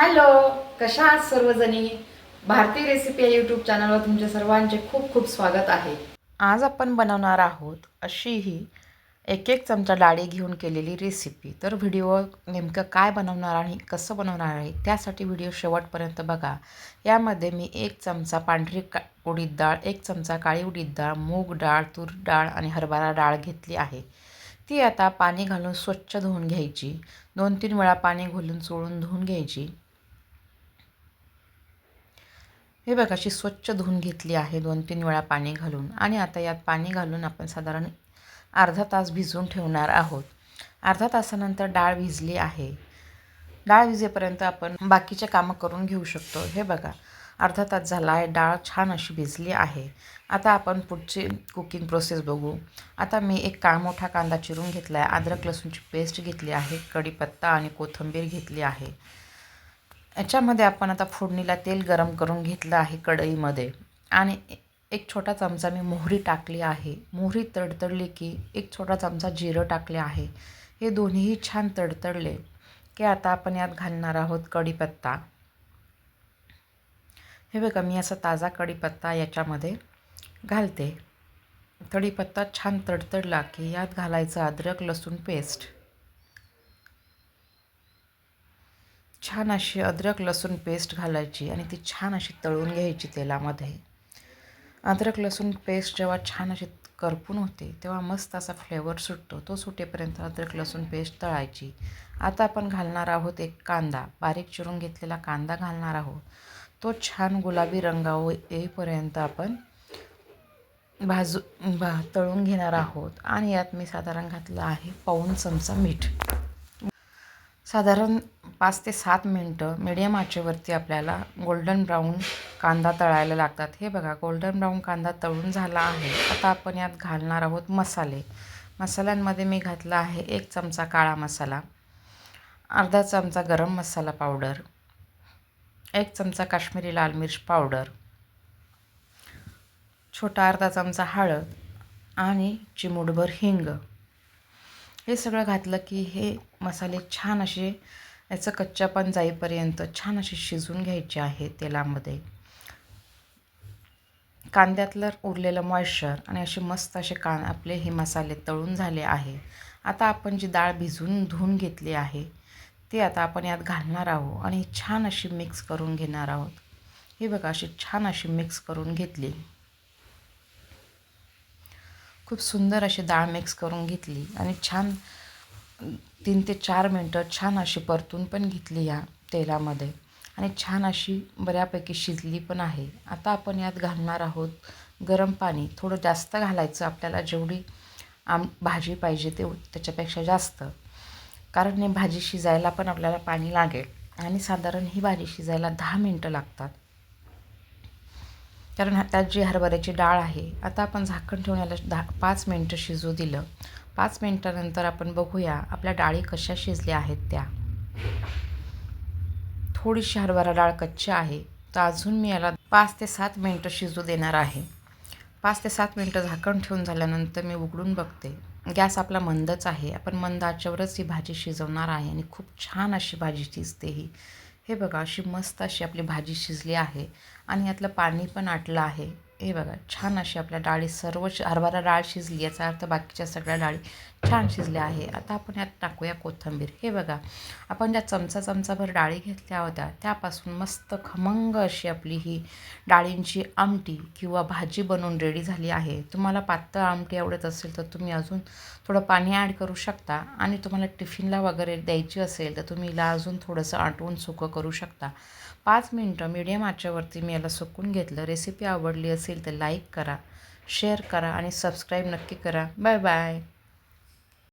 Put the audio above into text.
Hello कशा आहात सर्वजणी? भारतीय रेसिपी या यूट्यूब चॅनलवर तुमच्या सर्वांचे खूप खूप स्वागत आहे. आज आपण बनवणार आहोत अशी ही एक एक चमचा डाळी घेऊन केलेली रेसिपी तर व्हिडिओ नेमकं काय बनवणार आणि कसं बनवणार आहे त्यासाठी व्हिडिओ शेवटपर्यंत बघा. यामध्ये मी एक चमचा पांढरी का उडीद डाळ एक चमचा काळी उडीद डाळ मूग डाळ तूर डाळ आणि हरभरा डाळ घेतली आहे. ती आता पाणी घालून स्वच्छ धुवून घ्यायची. दोन तीन वेळा पाणी घालून चोळून धुवून घ्यायची. हे बघा अशी स्वच्छ धुवून घेतली आहे दोन तीन वेळा पाणी घालून. आणि आता यात पाणी घालून आपण साधारण अर्धा तास भिजवून ठेवणार आहोत. अर्धा तासानंतर डाळ भिजली आहे. डाळ भिजेपर्यंत आपण बाकीचे कामं करून घेऊ शकतो. हे बघा अर्धा तास झाला आहे डाळ छान अशी भिजली आहे. आता आपण पुढची कुकिंग प्रोसेस बघू. आता मी एक का मोठा कांदा चिरून घेतला आहे अद्रक लसूणची पेस्ट घेतली आहे कढीपत्ता आणि कोथिंबीर घेतली आहे. याच्यामध्ये आपण आता फोडणीला तेल गरम करून घेतलं आहे कढईमध्ये. आणि एक छोटा चमचा मी मोहरी टाकली आहे. मोहरी तडतडली की एक छोटा चमचा जिरं टाकले आहे. हे दोन्हीही छान तडतडले की आता आपण यात घालणार आहोत कढीपत्ता. हे बघा मी असा ताजा कढीपत्ता याच्यामध्ये घालते. कढीपत्ता छान तडतडला की यात घालायचं अद्रक लसूण पेस्ट. छान अशी अद्रक लसूण पेस्ट घालायची आणि ती छान अशी तळून घ्यायची तेलामध्ये. अद्रक लसूण पेस्ट जेव्हा छान अशी करपून होते तेव्हा मस्त असा फ्लेवर सुटतो. तो सुटेपर्यंत अद्रक लसूण पेस्ट तळायची. आता आपण घालणार आहोत एक कांदा. बारीक चिरून घेतलेला कांदा घालणार आहोत. तो छान गुलाबी रंगाव येईपर्यंत आपण भाजू भा तळून घेणार आहोत. आणि यात मी साधारण घातलं आहे पाऊण चमचा मीठ. साधारण पाच ते सात मिनटं मिडियम आचेवरती आपल्याला गोल्डन ब्राऊन कांदा तळायला लागतात. हे बघा गोल्डन ब्राऊन कांदा तळून झाला आहे. आता आपण यात घालणार आहोत मसाले. मसाल्यांमध्ये मी घातला आहे एक चमचा काळा मसाला अर्धा चमचा गरम मसाला पावडर एक चमचा काश्मीरी लाल मिर्च पावडर छोटा अर्धा चमचा हळद आणि चिमूटभर हिंग. हे सगळं घातलं की हे मसाले छान असे याचं कच्चापण जाईपर्यंत छान असे शिजून घ्यायचे आहे तेलामध्ये. कांद्यातलं उरलेलं मॉइश्चर आणि असे मस्त असे का आपले हे मसाले तळून झाले आहे. आता आपण जी डाळ भिजवून धुवून घेतली आहे ती आता आपण यात घालणार आहोत आणि छान अशी मिक्स करून घेणार आहोत. ही बघा अशी छान अशी मिक्स करून घेतली. खूप सुंदर अशी डाळ मिक्स करून घेतली आणि छान तीन ते चार मिनटं छान अशी परतून पण घेतली या तेलामध्ये. आणि छान अशी बऱ्यापैकी शिजली पण आहे. आता आपण यात घालणार आहोत गरम पाणी. थोडं जास्त घालायचं आपल्याला जेवढी आम भाजी पाहिजे ते त्याच्यापेक्षा जास्त. कारण हे भाजी शिजायला पण आपल्याला पाणी लागेल. आणि साधारण ही भाजी शिजायला दहा मिनटं लागतात. कारण त्यात जी हरभऱ्याची डाळ आहे आता आपण झाकण ठेवण्याला दहा पाच मिनटं शिजू दिलं. पाच मिनटानंतर आपण बघूया आपल्या डाळी कशा शिजल्या आहेत त्या. थोडीशी हरभरा डाळ कच्ची आहे तर अजून मी याला पाच ते सात मिनटं शिजू देणार आहे. पाच ते सात मिनटं झाकण ठेवून झाल्यानंतर मी उघडून बघते. गॅस आपला मंदच आहे. आपण मंदाच्यावरच ही भाजी शिजवणार आहे आणि खूप छान अशी भाजी शिजते ही. हे बघा अशी मस्त अशी आपली भाजी शिजली आहे आणि यातलं पाणी पण आटलं आहे. हे बघा छान अशी आपल्या डाळी सर्व हरभरा डाळ शिजली याचा अर्थ बाकीच्या सगळ्या डाळी छान शिजल्या आहे आता आपण यात टाकूया कोथिंबीर. हे बघा आपण ज्या चमचा चमचाभर डाळी घेतल्या होत्या त्यापासून मस्त खमंग अशी आपली ही डाळींची आमटी किंवा भाजी बनवून रेडी झाली आहे. तुम्हाला पातळ आमटी आवडत असेल तर तुम्ही अजून थोडं पाणी ॲड करू शकता आणि तुम्हाला टिफिनला वगैरे द्यायची असेल तर तुम्ही हिला अजून थोडंसं आटवून सुकं करू शकता. पाच मिनटं मीडियम आचेवरती मी याला सुकून घेतलं. रेसिपी आवडली असेल असेल तर लाईक करा शेअर करा आणि सबस्क्राईब नक्की करा. Bye bye.